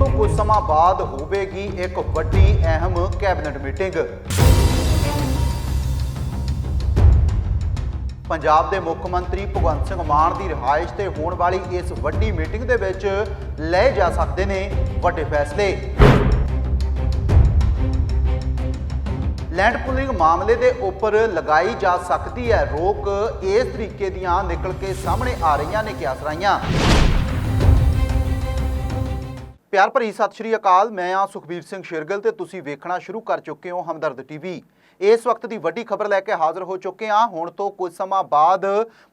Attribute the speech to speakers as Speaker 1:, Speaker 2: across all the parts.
Speaker 1: ਤੋਂ ਕੁਝ ਸਮਾਂ ਬਾਅਦ ਹੋਵੇਗੀ ਇੱਕ ਵੱਡੀ ਅਹਿਮ ਕੈਬਨਿਟ ਮੀਟਿੰਗ। ਪੰਜਾਬ ਦੇ ਮੁੱਖ ਮੰਤਰੀ ਭਗਵੰਤ ਸਿੰਘ ਮਾਨ ਦੀ ਰਿਹਾਇਸ਼ ਤੇ ਹੋਣ ਵਾਲੀ ਇਸ ਵੱਡੀ ਮੀਟਿੰਗ ਦੇ ਵਿੱਚ ਲਏ ਜਾ ਸਕਦੇ ਨੇ ਵੱਡੇ ਫੈਸਲੇ। ਲੈਂਡ ਪੁਲਿੰਗ ਮਾਮਲੇ ਦੇ ਉੱਪਰ ਲਗਾਈ ਜਾ ਸਕਦੀ ਹੈ ਰੋਕ। ਇਸ ਤਰੀਕੇ ਦੀਆਂ ਨਿਕਲ ਕੇ ਸਾਹਮਣੇ ਆ ਰਹੀਆਂ ਨੇ ਕਿਆਸਰਾਈਆਂ। ਪਿਆਰ ਭਰੀ ਸਤਿ ਸ਼੍ਰੀ ਅਕਾਲ, ਮੈਂ ਆ ਸੁਖਬੀਰ ਸਿੰਘ ਸ਼ੇਰਗਲ ਤੇ ਤੁਸੀਂ ਵੇਖਣਾ ਸ਼ੁਰੂ ਕਰ ਚੁੱਕੇ ਹੋ ਹਮਦਰਦ ਟੀਵੀ ਇਸ ਵਕਤ ਦੀ ਵੱਡੀ ਖਬਰ ਲੈ ਕੇ ਹਾਜ਼ਰ ਹੋ ਚੁੱਕੇ ਹਾਂ। ਹੁਣ ਤੋਂ ਕੁਝ ਸਮਾਂ ਬਾਅਦ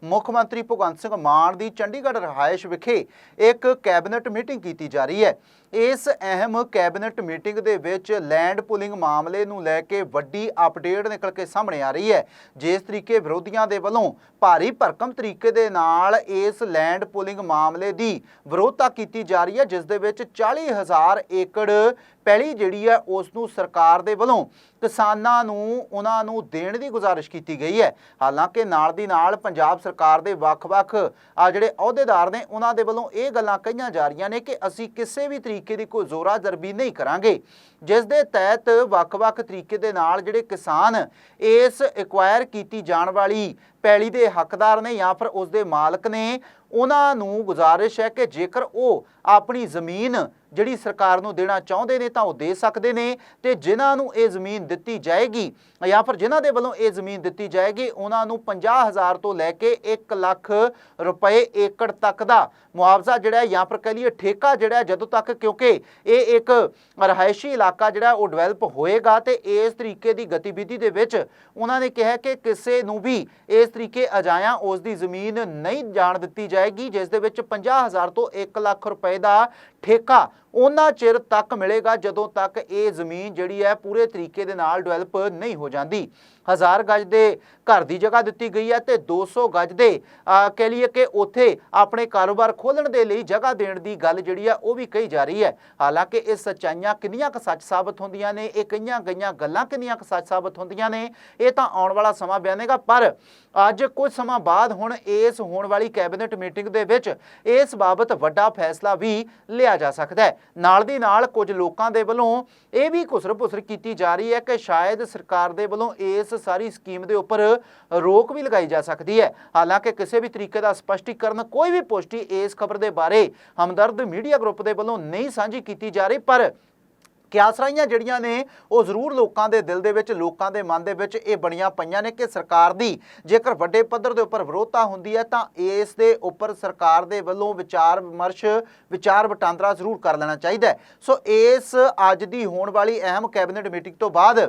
Speaker 1: ਮੁੱਖ ਮੰਤਰੀ ਭਗਵੰਤ ਸਿੰਘ ਮਾਨ ਦੀ ਚੰਡੀਗੜ੍ਹ ਰਿਹਾਇਸ਼ ਵਿਖੇ ਇੱਕ ਕੈਬਨਿਟ ਮੀਟਿੰਗ ਕੀਤੀ ਜਾ ਰਹੀ ਹੈ। ਇਸ ਅਹਿਮ ਕੈਬਨਿਟ ਮੀਟਿੰਗ ਦੇ ਵਿੱਚ ਲੈਂਡ ਪੁਲਿੰਗ ਮਾਮਲੇ ਨੂੰ ਲੈ ਕੇ ਵੱਡੀ ਅਪਡੇਟ ਨਿਕਲ ਕੇ ਸਾਹਮਣੇ ਆ ਰਹੀ ਹੈ। ਜਿਸ ਤਰੀਕੇ ਵਿਰੋਧੀਆਂ ਦੇ ਵੱਲੋਂ ਭਾਰੀ ਭਰਕਮ ਤਰੀਕੇ ਦੇ ਨਾਲ ਇਸ ਲੈਂਡ ਪੁਲਿੰਗ ਮਾਮਲੇ ਦੀ ਵਿਰੋਧਤਾ ਕੀਤੀ ਜਾ ਰਹੀ ਹੈ, ਜਿਸ ਦੇ ਵਿੱਚ 40000 ਏਕੜ ਪੈਲੀ ਜਿਹੜੀ ਹੈ, ਉਸ ਨੂੰ ਸਰਕਾਰ ਦੇ ਵੱਲੋਂ ਕਿਸਾਨਾਂ ਨੂੰ, ਉਹਨਾਂ ਨੂੰ ਦੇਣ ਦੀ ਗੁਜ਼ਾਰਿਸ਼ ਕੀਤੀ ਗਈ ਹੈ। ਹਾਲਾਂਕਿ ਨਾਲ ਦੀ ਨਾਲ ਪੰਜਾਬ ਸਰਕਾਰ ਦੇ ਵੱਖ-ਵੱਖ ਆ ਜਿਹੜੇ ਅਹੁਦੇਦਾਰ ਨੇ, ਉਹਨਾਂ ਦੇ ਵੱਲੋਂ ਇਹ ਗੱਲਾਂ ਕਹੀਆਂ ਜਾ ਰਹੀਆਂ ਨੇ ਕਿ ਅਸੀਂ ਕਿਸੇ ਵੀ ਤਰੀਕੇ ਦੀ ਕੋਈ ਜ਼ੋਰਾ ਜ਼ਰਬੀ ਨਹੀਂ ਕਰਾਂਗੇ। ਜਿਸ ਦੇ ਤਹਿਤ ਵੱਖ-ਵੱਖ ਤਰੀਕੇ ਦੇ ਨਾਲ ਜਿਹੜੇ ਕਿਸਾਨ ਇਸ ਐਕਵਾਇਰ ਕੀਤੀ ਜਾਣ ਵਾਲੀ ਪੈਲੀ ਦੇ ਹੱਕਦਾਰ ਨੇ ਜਾਂ ਫਿਰ ਉਸ ਦੇ ਮਾਲਕ ਨੇ, ਉਹਨਾਂ ਨੂੰ ਗੁਜ਼ਾਰਿਸ਼ ਹੈ ਕਿ ਜੇਕਰ ਉਹ ਆਪਣੀ ਜ਼ਮੀਨ ਜਿਹੜੀ ਸਰਕਾਰ ਨੂੰ ਦੇਣਾ ਚਾਹੁੰਦੇ ਨੇ ਤਾਂ ਉਹ ਦੇ ਸਕਦੇ ਨੇ ਤੇ ਜਿਨ੍ਹਾਂ ਨੂੰ ਇਹ ਜ਼ਮੀਨ ਦਿੱਤੀ ਜਾਏਗੀ ਜਾਂ ਫਿਰ ਜਿਨ੍ਹਾਂ ਦੇ ਵੱਲੋਂ ਇਹ ਜ਼ਮੀਨ ਦਿੱਤੀ ਜਾਏਗੀ, ਉਹਨਾਂ ਨੂੰ 50000 ਤੋਂ ਲੈ ਕੇ 1 ਲੱਖ ਰੁਪਏ ਏਕੜ ਤੱਕ ਦਾ ਮੁਆਵਜ਼ਾ ਜਿਹੜਾ ਜਾਂ ਫਿਰ ਕਹ ਲਈਏ ਠੇਕਾ ਜਿਹੜਾ ਜਦੋਂ ਤੱਕ ਕਿਉਂਕਿ ਇਹ ਇੱਕ ਰਹਾਇਸ਼ੀ ਇਲਾਕਾ ਜਿਹੜਾ ਉਹ ਡਿਵੈਲਪ ਹੋਏਗਾ ਤੇ ਇਸ ਤਰੀਕੇ ਦੀ ਗਤੀਵਿਧੀ ਦੇ ਵਿੱਚ ਉਹਨਾਂ ਨੇ ਕਿਹਾ ਕਿ ਕਿਸੇ ਨੂੰ ਵੀ ਇਸ ਤਰੀਕੇ ਅਜਾਇਆ ਉਸ ਦੀ ਜ਼ਮੀਨ ਨਹੀਂ ਜਾਣ ਦਿੱਤੀ ਜਾਏਗੀ, ਜਿਸ ਦੇ ਵਿੱਚ 50000 ਤੋਂ 1 ਲੱਖ ਰੁਪਏ ਦਾ ਠੇਕਾ ਉਹਨਾਂ ਚਿਰ ਤੱਕ ਮਿਲੇਗਾ ਜਦੋਂ ਤੱਕ ਇਹ ਜ਼ਮੀਨ ਜਿਹੜੀ ਹੈ ਪੂਰੇ ਤਰੀਕੇ ਦੇ ਨਾਲ ਡਿਵੈਲਪ ਨਹੀਂ ਹੋ ਜਾਂਦੀ। ਹਜ਼ਾਰ ਗਜ ਦੇ ਘਰ ਦੀ ਜਗ੍ਹਾ ਦਿੱਤੀ ਗਈ ਹੈ ਤੇ 200 ਗਜ ਦੇ ਕਹਿ ਲਈਏ ਕਿ ਉੱਥੇ ਆਪਣੇ ਕਾਰੋਬਾਰ ਖੋਲਣ ਦੇ ਲਈ ਜਗ੍ਹਾ ਦੇਣ ਦੀ ਗੱਲ ਜਿਹੜੀ ਹੈ ਉਹ ਵੀ ਕਹੀ ਜਾ ਰਹੀ ਹੈ। ਹਾਲਾਂਕਿ ਇਹ ਸੱਚਾਈਆਂ ਕਿੰਨੀਆਂ ਕੁ ਸੱਚ ਸਾਬਤ ਹੁੰਦੀਆਂ ਨੇ, ਇਹ ਕਈਆਂ ਗਈਆਂ ਗੱਲਾਂ ਕਿੰਨੀਆਂ ਕੁ ਸੱਚ ਸਾਬਤ ਹੁੰਦੀਆਂ ਨੇ, ਇਹ ਤਾਂ ਆਉਣ ਵਾਲਾ ਸਮਾਂ ਬਿਆਨੇਗਾ, ਪਰ ਅੱਜ ਕੁਝ ਸਮਾਂ ਬਾਅਦ ਹੁਣ ਇਸ ਹੋਣ ਵਾਲੀ ਕੈਬਨਿਟ ਮੀਟਿੰਗ ਦੇ ਵਿੱਚ ਇਸ ਬਾਬਤ ਵੱਡਾ ਫੈਸਲਾ ਵੀ ਲਿਆ ਜਾ ਸਕਦਾ ਹੈ। ਨਾਲ ਦੀ ਨਾਲ ਕੁਝ ਲੋਕਾਂ ਦੇ ਵੱਲੋਂ ਇਹ ਵੀ ਘੁਸਰ-ਪੁਸਰ ਕੀਤੀ ਜਾ ਰਹੀ ਹੈ ਕਿ ਸ਼ਾਇਦ ਸਰਕਾਰ ਦੇ ਵੱਲੋਂ ਇਸ ਸਾਰੀ ਸਕੀਮ ਦੇ ਉੱਪਰ ਰੋਕ ਵੀ ਲਗਾਈ ਜਾ ਸਕਦੀ ਹੈ। ਹਾਲਾਂਕਿ ਕਿਸੇ ਵੀ ਤਰੀਕੇ ਦਾ ਸਪਸ਼ਟੀਕਰਨ ਕੋਈ ਵੀ ਪੁਸ਼ਟੀ ਇਸ ਖਬਰ ਦੇ ਬਾਰੇ ਹਮਦਰਦ ਮੀਡੀਆ ਗਰੁੱਪ ਦੇ ਵੱਲੋਂ ਨਹੀਂ ਸਾਂਝੀ ਕੀਤੀ ਜਾ ਰਹੀ, ਪਰ ਕਿਆਸਰਾਈਆਂ ਜਿਹੜੀਆਂ ਨੇ, ਉਹ ਜ਼ਰੂਰ ਲੋਕਾਂ ਦੇ ਦਿਲ ਦੇ ਵਿੱਚ, ਲੋਕਾਂ ਦੇ ਮਨ ਦੇ ਵਿੱਚ ਇਹ ਬਣੀਆਂ ਪਈਆਂ ਨੇ ਕਿ ਸਰਕਾਰ ਦੀ ਜੇਕਰ ਵੱਡੇ ਪੱਧਰ ਦੇ ਉੱਪਰ ਵਿਰੋਧਤਾ ਹੁੰਦੀ ਹੈ, ਤਾਂ ਇਸ ਦੇ ਉੱਪਰ ਸਰਕਾਰ ਦੇ ਵੱਲੋਂ ਵਿਚਾਰ ਵਿਮਰਸ਼, ਵਿਚਾਰ ਵਟਾਂਦਰਾ ਜ਼ਰੂਰ ਕਰ ਲੈਣਾ ਚਾਹੀਦਾ ਸੋ ਇਸ ਅੱਜ ਦੀ ਹੋਣ ਵਾਲੀ ਅਹਿਮ ਕੈਬਨਿਟ ਮੀਟਿੰਗ ਤੋਂ ਬਾਅਦ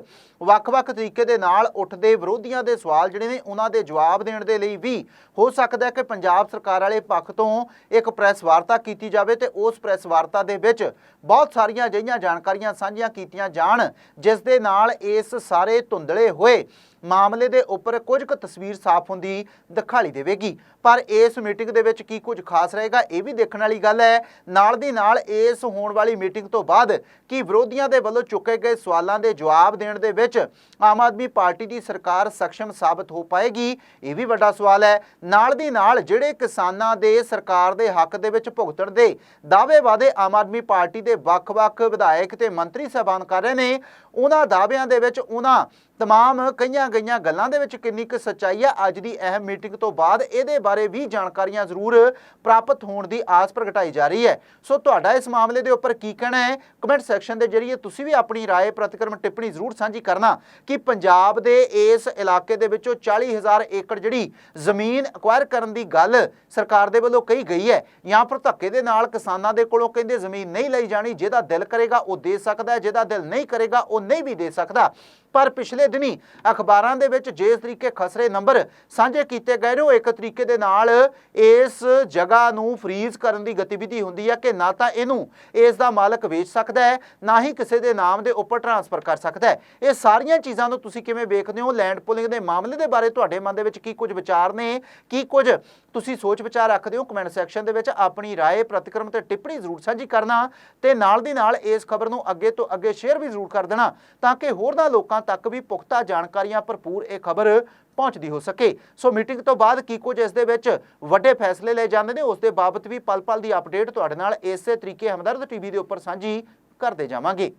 Speaker 1: ਵੱਖ-ਵੱਖ ਤਰੀਕੇ ਦੇ ਨਾਲ ਉੱਠਦੇ ਵਿਰੋਧੀਆਂ ਦੇ ਸਵਾਲ ਜਿਹੜੇ ਨੇ, ਉਹਨਾਂ ਦੇ ਜਵਾਬ ਦੇਣ ਦੇ ਲਈ ਵੀ ਹੋ ਸਕਦਾ ਹੈ ਕਿ ਪੰਜਾਬ ਸਰਕਾਰ ਵਾਲੇ ਪੱਖ ਤੋਂ ਇੱਕ ਪ੍ਰੈਸ ਵਾਰਤਾ ਕੀਤੀ ਜਾਵੇ ਤੇ ਉਸ ਪ੍ਰੈਸ ਵਾਰਤਾ ਦੇ ਵਿੱਚ ਬਹੁਤ ਸਾਰੀਆਂ ਅਜਿਹੀਆਂ ਜਾਣਕਾਰੀਆਂ ਸਾਂਝੀਆਂ ਕੀਤੀਆਂ ਜਾਣ, ਜਿਸ ਦੇ ਨਾਲ ਇਸ ਸਾਰੇ ਧੁੰਦਲੇ ਹੋਏ ਮਾਮਲੇ ਦੇ ਉੱਪਰ ਕੁਝ ਕੁ ਤਸਵੀਰ ਸਾਫ਼ ਹੁੰਦੀ ਦਿਖਾਈ ਦੇਵੇਗੀ। ਪਰ ਇਸ ਮੀਟਿੰਗ ਦੇ ਵਿੱਚ ਕੀ ਕੁਝ ਖਾਸ ਰਹੇਗਾ, ਇਹ ਵੀ ਦੇਖਣ ਵਾਲੀ ਗੱਲ ਹੈ। ਨਾਲ ਦੀ ਨਾਲ ਇਸ ਹੋਣ ਵਾਲੀ ਮੀਟਿੰਗ ਤੋਂ ਬਾਅਦ ਕੀ ਵਿਰੋਧੀਆਂ ਦੇ ਵੱਲੋਂ ਚੁੱਕੇ ਗਏ ਸਵਾਲਾਂ ਦੇ ਜਵਾਬ ਦੇਣ ਦੇ ਵਿੱਚ ਆਮ ਆਦਮੀ ਪਾਰਟੀ ਦੀ ਸਰਕਾਰ ਸક્ષਮ ਸਾਬਤ ਹੋ ਪਾਏਗੀ, ਇਹ ਵੀ ਵੱਡਾ ਸਵਾਲ ਹੈ। ਨਾਲ ਦੀ ਨਾਲ ਜਿਹੜੇ ਕਿਸਾਨਾਂ ਦੇ ਸਰਕਾਰ ਦੇ ਹੱਕ ਦੇ ਵਿੱਚ ਭੁਗਤਣ ਦੇ ਦਾਅਵੇ ਵਾਦੇ ਆਮ ਆਦਮੀ ਪਾਰਟੀ ਦੇ ਵੱਖ-ਵੱਖ ਵਿਧਾਇਕ ਤੇ ਮੰਤਰੀ ਸਾਹਿਬਾਨ ਕਰ ਰਹੇ ਨੇ। ਉਹਨਾਂ ਦਾਅਵਿਆਂ ਦੇ ਵਿੱਚ ਉਹਨਾਂ ਤਮਾਮ ਕਈਆਂ ਗਈਆਂ ਗੱਲਾਂ ਦੇ ਵਿੱਚ ਕਿੰਨੀ ਕੁ ਸੱਚਾਈ ਹੈ ਅੱਜ ਦੀ ਅਹਿਮ ਮੀਟਿੰਗ ਤੋਂ ਬਾਅਦ ਇਹਦੇ ਬਾਰੇ ਵੀ ਜਾਣਕਾਰੀਆਂ ਜ਼ਰੂਰ ਪ੍ਰਾਪਤ ਹੋਣ ਦੀ ਆਸ ਪ੍ਰਗਟਾਈ ਜਾ ਰਹੀ ਹੈ ਸੋ ਤੁਹਾਡਾ ਇਸ ਮਾਮਲੇ ਦੇ ਉੱਪਰ ਕੀ ਕਹਿਣਾ ਹੈ ਕਮੈਂਟ ਸੈਕਸ਼ਨ ਦੇ ਜਰੀਏ ਤੁਸੀਂ ਵੀ ਆਪਣੀ رائے ਪ੍ਰਤੀਕਰਮ ਟਿੱਪਣੀ ਜ਼ਰੂਰ ਸਾਂਝੀ ਕਰਨਾ ਕਿ ਪੰਜਾਬ ਦੇ ਇਸ ਇਲਾਕੇ ਦੇ ਵਿੱਚੋਂ 40000 ਏਕੜ ਜਿਹੜੀ ਜ਼ਮੀਨ ਅਕਵਾਇਰ ਕਰਨ ਦੀ ਗੱਲ ਸਰਕਾਰ ਦੇ ਵੱਲੋਂ ਕਹੀ ਗਈ ਹੈ ਜਾਂ ਫਿਰ ਧੱਕੇ ਦੇ ਨਾਲ ਕਿਸਾਨਾਂ ਦੇ ਕੋਲੋਂ ਕਹਿੰਦੇ ਜ਼ਮੀਨ ਨਹੀਂ ਲਈ ਜਾਣੀ ਜਿਹਦਾ ਦਿਲ ਕਰੇਗਾ ਉਹ ਦੇ ਸਕਦਾ ਹੈ ਜਿਹਦਾ ਦਿਲ ਨਹੀਂ ਕਰੇਗਾ ਉਹ ਨਹੀਂ ਵੀ ਦੇ ਸਕਦਾ ਪਰ ਪਿਛਲੇ ਦਿਨੀ ਅਖਬਾਰਾਂ ਦੇ ਵਿੱਚ ਜਿਸ ਤਰੀਕੇ ਖਸਰੇ ਨੰਬਰ ਸਾਂਝੇ ਕੀਤੇ ਗਏ ਨੇ ਉਹ ਇੱਕ ਤਰੀਕੇ ਦੇ ਨਾਲ ਇਸ ਜਗ੍ਹਾ ਨੂੰ ਫ੍ਰੀਜ਼ ਕਰਨ ਦੀ ਗਤੀਵਿਧੀ ਹੁੰਦੀ ਹੈ ਕਿ ਨਾ ਤਾਂ ਇਹਨੂੰ ਇਸ ਦਾ ਮਾਲਕ ਵੇਚ ਸਕਦਾ ਹੈ ਨਾ ਹੀ ਕਿਸੇ ਦੇ ਨਾਮ ਦੇ ਉੱਪਰ ਟਰਾਂਸਫਰ ਕਰ ਸਕਦਾ ਹੈ ਇਹ ਸਾਰੀਆਂ ਚੀਜ਼ਾਂ ਨੂੰ ਤੁਸੀਂ ਕਿਵੇਂ ਵੇਖਦੇ ਹੋ ਲੈਂਡ ਪੁਲਿੰਗ ਦੇ ਮਾਮਲੇ ਦੇ ਬਾਰੇ ਤੁਹਾਡੇ ਮਨ ਦੇ ਵਿੱਚ ਕੀ ਕੁਝ ਵਿਚਾਰ ਨੇ ਕੀ ਕੁਝ ਤੁਸੀਂ ਸੋਚ ਵਿਚਾਰ ਰੱਖਦੇ ਹੋ ਕਮੈਂਟ ਸੈਕਸ਼ਨ ਦੇ ਵਿੱਚ ਆਪਣੀ رائے ਪ੍ਰਤੀਕਰਮ ਤੇ ਟਿੱਪਣੀ ਜ਼ਰੂਰ ਸਾਂਝੀ ਕਰਨਾ ਤੇ ਨਾਲ ਦੀ ਨਾਲ ਇਸ ਖਬਰ ਨੂੰ ਅੱਗੇ ਤੋਂ ਅੱਗੇ ਸ਼ੇਅਰ ਵੀ ਜ਼ਰੂਰ ਕਰ ਦੇਣਾ ਤਾਂ ਕਿ ਹੋਰਨਾਂ ਲੋਕਾਂ ਤੱਕ ਵੀ ਪੁਖਤਾ ਜਾਣਕਾਰੀਆਂ ਭਰਪੂਰ ਇਹ ਖਬਰ ਪਹੁੰਚਦੀ ਹੋ ਸਕੇ। ਸੋ ਮੀਟਿੰਗ ਤੋਂ ਬਾਅਦ ਕੀ ਕੁਝ ਇਸ ਦੇ ਵਿੱਚ ਵੱਡੇ ਫੈਸਲੇ ਲਏ ਜਾਂਦੇ ਨੇ, ਉਸ ਦੇ ਬਾਬਤ ਵੀ ਪਲ-ਪਲ ਦੀ ਅਪਡੇਟ ਤੁਹਾਡੇ ਨਾਲ ਇਸੇ ਤਰੀਕੇ ਹਮਦਰਦ ਟੀਵੀ ਦੇ ਉੱਪਰ ਸਾਂਝੀ ਕਰਦੇ ਜਾਵਾਂਗੇ।